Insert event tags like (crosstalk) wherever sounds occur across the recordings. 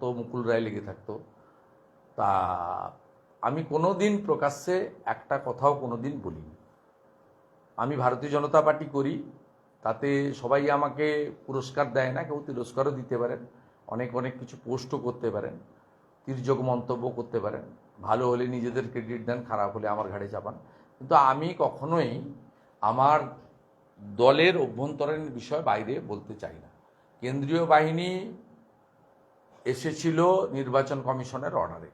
থাকতো, মুকুল রায় লেগে থাকতো। তা আমি কোনো দিন প্রকাশ্যে একটা কথাও কোনো দিন বলিনি। আমি ভারতীয় জনতা পার্টি করি, তাতে সবাই আমাকে পুরস্কার দেয় না, কেউ তিরস্কারও দিতে পারেন, অনেক অনেক কিছু পোস্টও করতে পারেন, তির্যক মন্তব্য করতে পারেন। ভালো হলে নিজেদের ক্রেডিট দেন, খারাপ হলে আমার ঘাড়ে চাপান। কিন্তু আমি কখনোই আমার দলের অভ্যন্তরীণ বিষয় বাইরে বলতে চাই না। কেন্দ্রীয় বাহিনী এসেছিল নির্বাচন কমিশনের অর্ডারে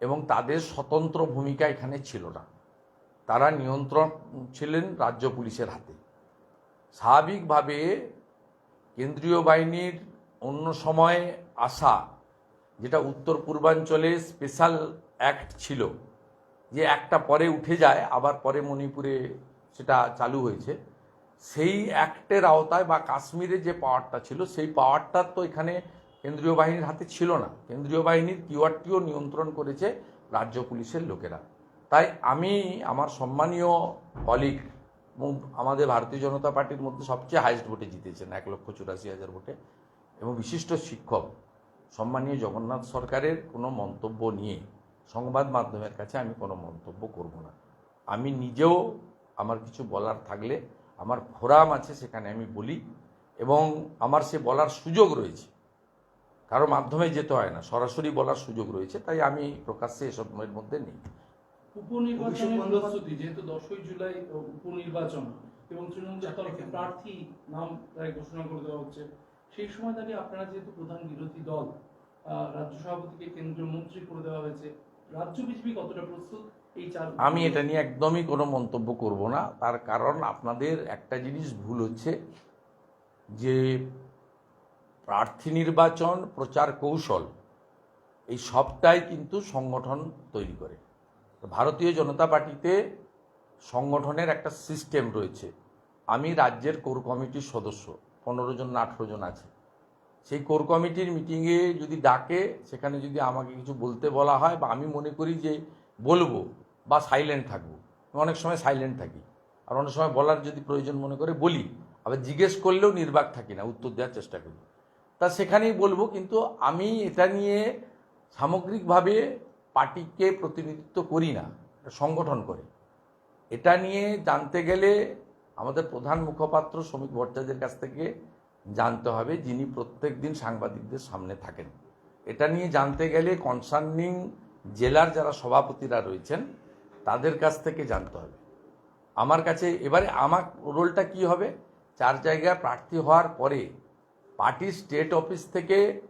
এবং তাদের স্বতন্ত্র ভূমিকা এখানে ছিল না। তারা নিয়ন্ত্রণ ছিলেন রাজ্য পুলিশের হাতে। স্বাভাবিকভাবে কেন্দ্রীয় বাহিনীর অন্য সময়ে আসা, যেটা উত্তর পূর্বাঞ্চলে স্পেশাল অ্যাক্ট ছিল, যে একটা পরে উঠে যায়, আবার পরে মণিপুরে সেটা চালু হয়েছে, সেই অ্যাক্টের আওতায় বা কাশ্মীরে যে পাওয়ারটা ছিল, সেই পাওয়ারটা তো এখানে কেন্দ্রীয় বাহিনীর হাতে ছিল না। কেন্দ্রীয় বাহিনীর কিওয়ারটিও নিয়ন্ত্রণ করেছে রাজ্য পুলিশের লোকেরা। তাই আমি আমার সম্মানীয় কলিগ এবং আমাদের ভারতীয় জনতা পার্টির মধ্যে সবচেয়ে হাইস্ট ভোটে জিতেছেন, এক লক্ষ চুরাশি হাজার ভোটে এবং বিশিষ্ট শিক্ষক, সম্মানীয় জগন্নাথ সরকারের কোনো মন্তব্য নিয়ে সংবাদ মাধ্যমের কাছে আমি কোনো মন্তব্য করব না। আমি নিজেও আমার কিছু বলার থাকলে, আমার ফোরাম আছে সেখানে আমি বলি এবং আমার সে বলার সুযোগ রয়েছে। কারও মাধ্যমে যেতে হয় না সরাসরি বলার সুযোগ রয়েছে তাই আমি প্রকাশ্যে এসবের মধ্যে নেই। উপনির্বাচনের প্রস্তুতি যেহেতু দশই জুলাই উপনির্বাচন এবং তৃণমূলের তরফে প্রার্থী নাম প্রায় ঘোষণা করে দেওয়া হচ্ছে সেই সময় দাঁড়িয়ে আপনারা যেহেতু প্রধান বিরোধী দল রাজ্য সভাপতিকে কেন্দ্রীয় মন্ত্রী করে দেওয়া হয়েছে রাজ্য বিজেপি কতটা প্রস্তুত আমি এটা নিয়ে একদমই কোনো মন্তব্য করব না। তার কারণ আপনাদের একটা জিনিস ভুল হচ্ছে যে প্রার্থী নির্বাচন, প্রচার কৌশল, এই সবটাই কিন্তু সংগঠন তৈরি করে। ভারতীয় জনতা পার্টিতে সংগঠনের একটা সিস্টেম রয়েছে। আমি রাজ্যের কোর কমিটির সদস্য, পনেরো জন না আঠেরো জন আছে। সেই কোর কমিটির মিটিংয়ে যদি ডাকে, সেখানে যদি আমাকে কিছু বলতে বলা হয় বা আমি মনে করি যে বলব বা সাইলেন্ট থাকব অনেক সময় সাইলেন্ট থাকি। আর অনেক সময় বলার যদি প্রয়োজন মনে করে বলি, আবার জিজ্ঞেস করলেও নির্বাক থাকি না, উত্তর দেওয়ার চেষ্টা করি। তা সেখানেই বলব, কিন্তু আমি এটা নিয়ে সামগ্রিকভাবে পার্টিকে প্রতিনিধিত্ব করি না সংগঠন করে। এটা নিয়ে জানতে গেলে আমাদের প্রধান মুখপাত্র শ্রমিক ভট্টাচার্যের কাছ থেকে জানতে হবে, যিনি প্রত্যেক দিন সাংবাদিকদের সামনে থাকেন। এটা নিয়ে জানতে গেলে কনসার্নিং জেলার যারা সভাপতিরা রয়েছেন, তাদের কাছ থেকে জানতে হবে। আমার কাছে এবারে আমার রোলটা কি হবে? চার জায়গায় প্রার্থী হওয়ার পরে পার্টির স্টেট অফিস থেকে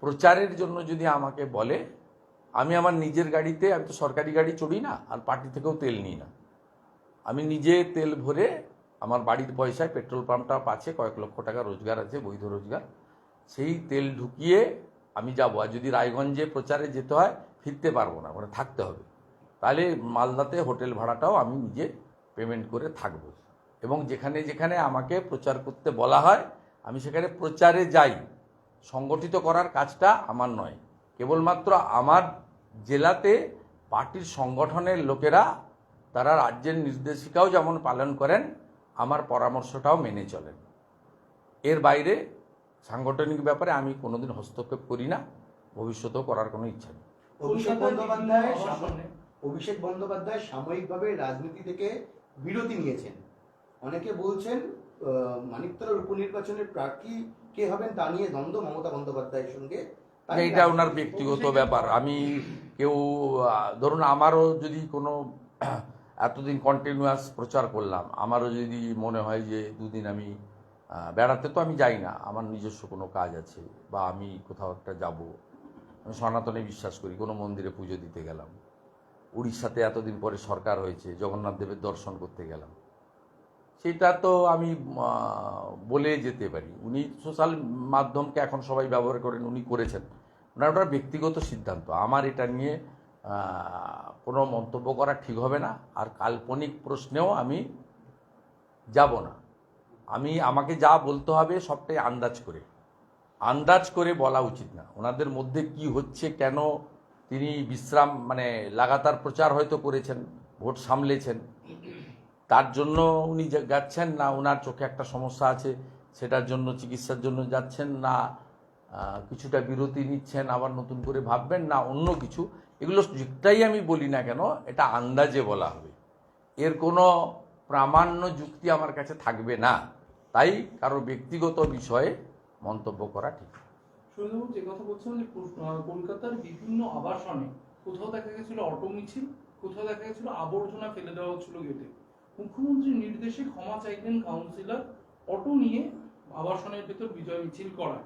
প্রচারের জন্য যদি আমাকে বলে, আমি আমার নিজের গাড়িতে, আমি তো সরকারি গাড়ি চড়ি না, আর পার্টি থেকেও তেল নিই না। আমি নিজে তেল ভরে আমার বাড়ির পয়সায় পেট্রোল পাম্পটা আছে, কয়েক লক্ষ টাকা রোজগার আছে, বৈধ রোজগার। সেই তেল ঢুকিয়ে আমি যাব। আর যদি রায়গঞ্জে প্রচারে যেতে হয়, ফিরতে পারব না ওখানে থাকতে হবে। তাহলে মালদাতে হোটেল ভাড়াটাও আমি নিজে পেমেন্ট করে থাকব। এবং যেখানে যেখানে আমাকে প্রচার করতে বলা হয় আমি সেখানে প্রচারে যাই, সংগঠিত করার কাজটা আমার নয়। কেবলমাত্র আমার জেলাতে পার্টির সংগঠনের লোকেরা, তারা রাজ্যের নির্দেশিকাও যেমন পালন করেন, আমার পরামর্শটাও মেনে চলেন। এর বাইরে সাংগঠনিক ব্যাপারে আমি কোনোদিন হস্তক্ষেপ করি না, ভবিষ্যতেও করার কোনো ইচ্ছা নেই। অভিষেক বন্দ্যোপাধ্যায় অভিষেক বন্দ্যোপাধ্যায় সাময়িকভাবে রাজনীতি থেকে বিরতি নিয়েছেন। অনেকে বলছেন মানিকতলার উপনির্বাচনের প্রার্থী কে হবেন তা নিয়ে দ্বন্দ্ব মমতা বন্দ্যোপাধ্যায়ের সঙ্গে? তাই এটা ওনার ব্যক্তিগত ব্যাপার। আমি কেউ ধরুন আমারও যদি কোনো (clears throat) এতদিন কন্টিনিউয়াস প্রচার করলাম আমারও যদি মনে হয় যে দুদিন আমি বেড়াতে তো আমি যাই না আমার নিজস্ব কোনো কাজ আছে বা আমি কোথাও একটা যাব আমি সনাতনে বিশ্বাস করি কোনো মন্দিরে পুজো দিতে গেলাম উড়িষ্যাতে এতদিন পরে সরকার হয়েছে জগন্নাথ দেবের দর্শন করতে গেলাম সেটা তো আমি বলে যেতে পারি। উনি সোশ্যাল মাধ্যমকে এখন সবাই ব্যবহার করেন, উনি করেছেন। ওনার ওটা ব্যক্তিগত সিদ্ধান্ত। আমার এটা নিয়ে কোনো মন্তব্য করা ঠিক হবে না। আর কাল্পনিক প্রশ্নেও আমি যাব না। আমি, আমাকে যা বলতে হবে সবটাই আন্দাজ করে। আন্দাজ করে বলা উচিত না। ওনাদের মধ্যে কি হচ্ছে, কেন তিনি বিশ্রাম মানে লাগাতার প্রচার হয়তো করেছেন, ভোট সামলেছেন। তার জন্য উনি যাচ্ছেন না ওনার চোখে একটা সমস্যা আছে, সেটার জন্য, চিকিৎসার জন্য যাচ্ছেন না কিছুটা বিরতি নিচ্ছেন, আবার নতুন করে ভাববেন না, অন্য কিছু। এগুলো যেটাই আমি বলি না কেন, এটা আন্দাজে বলা হবে। এর কোনো প্রামাণ্য যুক্তি আমার কাছে থাকবে না। তাই কারও ব্যক্তিগত বিষয়ে মন্তব্য করা ঠিক কথা বলছিলাম যে কলকাতার বিভিন্ন আবাসনে কোথাও দেখা গেছিল অটো মিছিল, কোথাও দেখা গেছিল আবর্জনা ফেলে দেওয়া হচ্ছিল গেটে। মুখ্যমন্ত্রীর নির্দেশে ক্ষমা চাইলেন কাউন্সিলর অটো নিয়ে আবাসনের ভেতর বিজয় মিছিল করা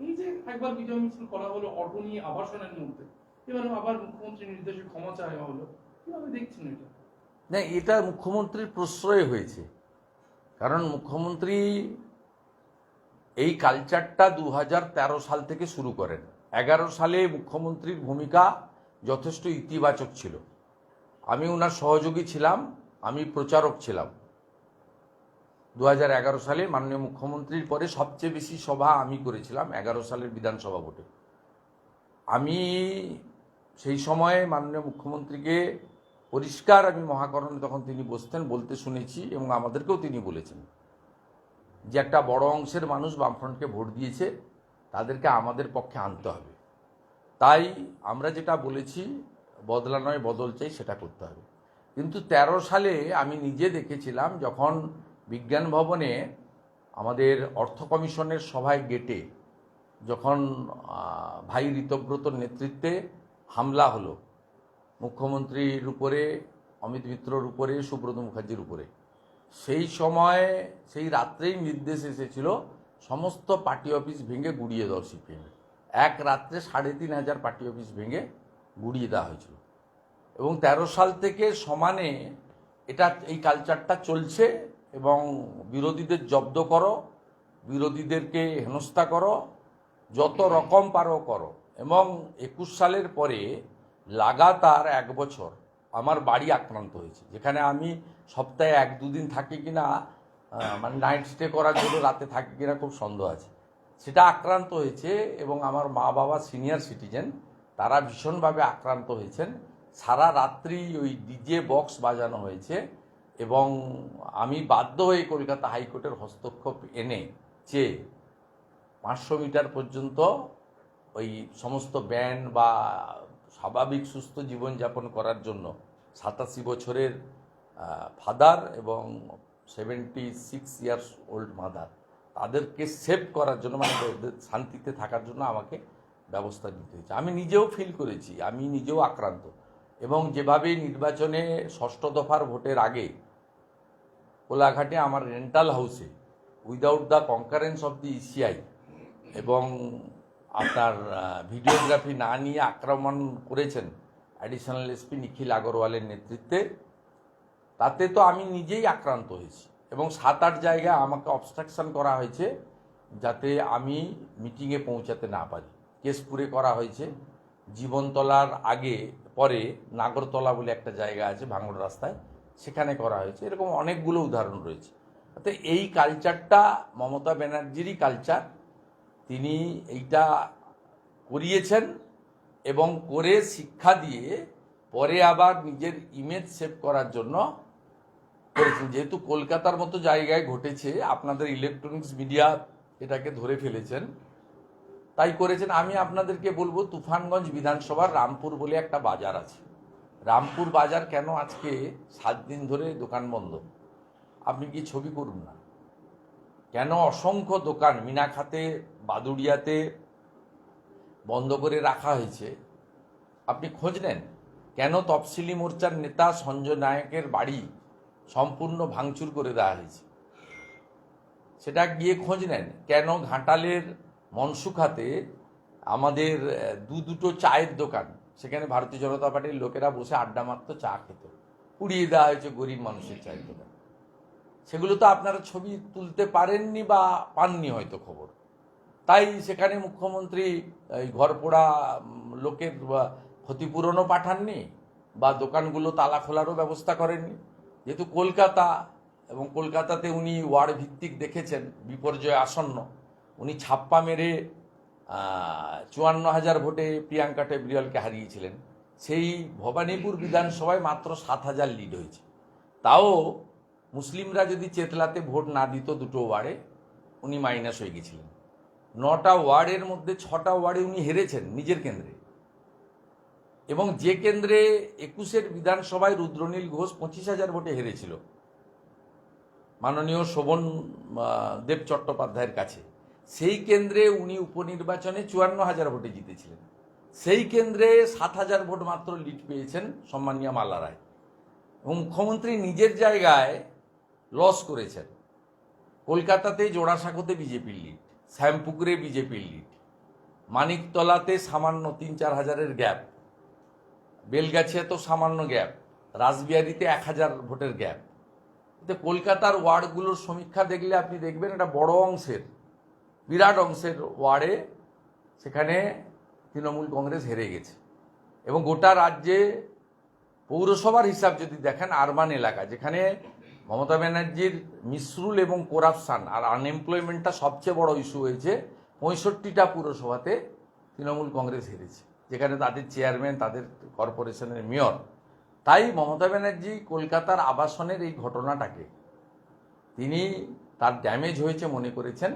এই যে একবার বিজয় মিছিল করা হলো, অটো নিয়ে আবাসনের মধ্যে। এবার আবার মুখ্যমন্ত্রীর নির্দেশে ক্ষমা চাওয়া হলো। কীভাবে দেখছেন এটা? না, এটা মুখ্যমন্ত্রীর প্রশ্রয় হয়েছে। কারণ মুখ্যমন্ত্রী এই কালচারটা দু হাজার তেরো সাল থেকে শুরু করেন। এগারো সালে মুখ্যমন্ত্রীর ভূমিকা যথেষ্ট ইতিবাচক ছিল। আমি ওনার সহযোগী ছিলাম। আমি প্রচারক ছিলাম। দু হাজার এগারো সালে মাননীয় মুখ্যমন্ত্রীর পরে সবচেয়ে বেশি সভা আমি করেছিলাম এগারো সালের বিধানসভা ভোটে। আমি সেই সময়ে মাননীয় মুখ্যমন্ত্রীকে পরিষ্কার আমি মহাকরণে তখন তিনি বসতেন, বলতে শুনেছি এবং আমাদেরকেও তিনি বলেছেন যে একটা বড় অংশের মানুষ বামফ্রন্টকে ভোট দিয়েছে, তাদেরকে আমাদের পক্ষে আনতে হবে। তাই আমরা যেটা বলেছি, বদলা নয়, বদল চাই, সেটা করতে হবে। কিন্তু ১৩ সালে আমি নিজে দেখেছিলাম যখন বিজ্ঞান ভবনে আমাদের অর্থ কমিশনের সভায় গেটে যখন ভাই ঋতব্রতর নেতৃত্বে হামলা হলো, মুখ্যমন্ত্রীর উপরে, অমিত মিত্রর উপরে, সুব্রত মুখার্জির উপরে। সেই সময়, সেই রাত্রেই নির্দেশ এসেছিল, সমস্ত পার্টি অফিস ভেঙে গুড়িয়ে দেওয়া সিপিএম এক রাত্রে সাড়ে তিন হাজার পার্টি অফিস ভেঙে গুড়িয়ে দেওয়া হয়েছিল। এবং তেরো সাল থেকে সমানে এটা এই কালচারটা চলছে এবং বিরোধীদের জব্দ করো বিরোধীদেরকে হেনস্থা করো যত রকম পারো করো। এবং একুশ সালের পরে লাগাতার এক বছর আমার বাড়ি আক্রান্ত হয়েছে যেখানে আমি সপ্তাহে এক দুদিন থাকি কিনা আহ, মানে নাইট স্টে করার জন্য রাতে থাকি কিনা খুব সন্দেহ আছে। সেটা আক্রান্ত হয়েছে এবং আমার মা বাবা সিনিয়র সিটিজেন তারা ভীষণভাবে আক্রান্ত হয়েছেন। সারা রাত্রি ওই ডিজে বক্স বাজানো হয়েছে এবং আমি বাধ্য হয়ে কলকাতা হাইকোর্টের হস্তক্ষেপ এনে চেয়ে পাঁচশো মিটার পর্যন্ত ওই সমস্ত ব্যান বা স্বাভাবিক সুস্থ জীবনযাপন করার জন্য সাতাশি বছরের ফাদার এবং seventy six years old mother তাদেরকে সেভ করার জন্য মানে শান্তিতে থাকার জন্য আমাকে ব্যবস্থা নিতে হয়েছে। আমি নিজেও ফিল করেছি, আমি নিজেও আক্রান্ত। এবং যেভাবে নির্বাচনে ষষ্ঠ দফার ভোটের আগে কোলাঘাটে আমার রেন্টাল হাউসে without the concurrence of the ECI এবং আপনার ভিডিওগ্রাফি না নিয়ে আক্রমণ করেছেন অ্যাডিশনাল এসপি নিখিল আগরওয়ালের নেতৃত্বে, তাতে তো আমি নিজেই আক্রান্ত হয়েছি এবং সাত আট জায়গায় আমাকে অবস্ট্রাকশন করা হয়েছে যাতে আমি মিটিংয়ে পৌঁছাতে না পারি। কেশপুরে করা হয়েছে। জীবনতলার আগে, পরে নাগরতলা বলে একটা জায়গা আছে ভাঙড় রাস্তায়, সেখানে করা হয়েছে। এরকম অনেকগুলো উদাহরণ রয়েছে। তো এই কালচারটা মমতা ব্যানার্জিরই কালচার। তিনি এইটা করিয়েছেন এবং করে শিক্ষা দিয়ে পরে আবার নিজের ইমেজ সেভ করার জন্য করেছেন। যেহেতু কলকাতার মতো জায়গায় ঘটেছে, আপনাদের ইলেকট্রনিক্স মিডিয়া এটাকে ধরে ফেলেছেন। তাই করেছেন। আমি আপনাদেরকে বলব, তুফানগঞ্জ বিধানসভার রামপুর বলে একটা বাজার আছে। রামপুর বাজার কেন আজকে সাত দিন ধরে দোকান বন্ধ? আপনি কি ছবি করুন না? কেন অসংখ্য দোকান মিনাখাতে, বাদুড়িয়াতে বন্ধ করে রাখা হয়েছে? আপনি খোঁজ নেন। কেন তফসিলি মোর্চার নেতা সঞ্জয় নায়কের বাড়ি সম্পূর্ণ ভাঙচুর করে দেওয়া হয়েছে? সেটা গিয়ে খোঁজ নেন। কেন ঘাটালের মনসুখাতে আমাদের দু দুটো চায়ের দোকান। সেখানে ভারতীয় জনতা পার্টির লোকেরা বসে আড্ডা মারত, চা খেত। পুড়িয়ে দেওয়া হয়েছে গরিব মানুষের চায়ের দোকান। সেগুলো তো আপনারা ছবি তুলতে পারেননি বা পাননি হয়তো খবর। তাই সেখানে মুখ্যমন্ত্রী এই ঘরপোড়া লোকের ক্ষতিপূরণও পাঠাননি বা দোকানগুলো তালা খোলারও ব্যবস্থা করেননি। যেহেতু কলকাতা, এবং কলকাতাতে উনি ওয়ার্ড ভিত্তিক দেখেছেন, বিপর্যয় আসন্ন। উনি ছাপ্পা মেরে চুয়ান্ন হাজার ভোটে প্রিয়াঙ্কা টেবরিয়ালকে হারিয়েছিলেন। সেই ভবানীপুর বিধানসভায় মাত্র সাত হাজার লিড হয়েছে। তাও মুসলিমরা যদি চেতলাতে ভোট না দিত দুটো ওয়ার্ডে, উনি মাইনাস হয়ে গেছিলেন। নটা ওয়ার্ডের মধ্যে ছটা ওয়ার্ডে উনি হেরেছেন নিজের কেন্দ্রে। এবং যে কেন্দ্রে একুশের বিধানসভায় রুদ্রনীল ঘোষ পঁচিশ হাজার ভোটে হেরেছিল, মাননীয় শোভন দেব চট্টোপাধ্যায়ের কাছে সেই কেন্দ্রে উনি উপনির্বাচনে চুয়ান্ন হাজার ভোটে জিতেছিলেন। সেই কেন্দ্রে সাত হাজার ভোট মাত্র লিড পেয়েছেন সম্মানীয় মাল্লা রায়। এবং মুখ্যমন্ত্রী নিজের জায়গায় লস করেছেন। কলকাতাতে জোড়াসাঁকোতে বিজেপির লিড, শ্যামপুকুরে বিজেপির লিড, মানিকতলাতে সামান্য তিন চার হাজারের গ্যাপ বেলগাছিয়া তো সামান্য গ্যাপ, রাসবিহারিতে এক হাজার ভোটের গ্যাপ। কলকাতার ওয়ার্ডগুলোর সমীক্ষা দেখলে আপনি দেখবেন এটা বড় অংশের বিরাট অংশের ওয়ার্ডে সেখানে তৃণমূল কংগ্রেস হেরে গেছে। এবং গোটা রাজ্যে পৌরসভার হিসাব যদি দেখেন আরবান এলাকা, যেখানে মমতা ব্যানার্জির মিসরুল এবং করাপশান আর আনএমপ্লয়মেন্টটা সবচেয়ে বড় ইস্যু হয়েছে, পঁয়ষট্টিটা পুরসভাতে তৃণমূল কংগ্রেস হেরেছে, যেখানে তাদের চেয়ারম্যান তাদের কর্পোরেশনের মেয়র তাই মমতা ব্যানার্জি কলকাতার আবাসনের এই ঘটনাটাকে তিনি তার ড্যামেজ হয়েছে মনে করেছেন।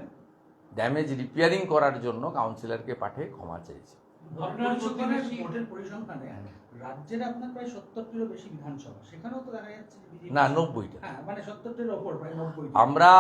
ড্যামেজ রিপেয়ারিং করার জন্য কাউন্সিলরকে পাঠিয়ে ক্ষমা চেয়েছে। রাজ্যের আপনার প্রায় সত্তরটিরও বেশি বিধানসভা। সেখানেও তো দেখা যাচ্ছে না নব্বইটা। হ্যাঁ মানে সত্তরটির ওপর প্রায় নব্বই আমরা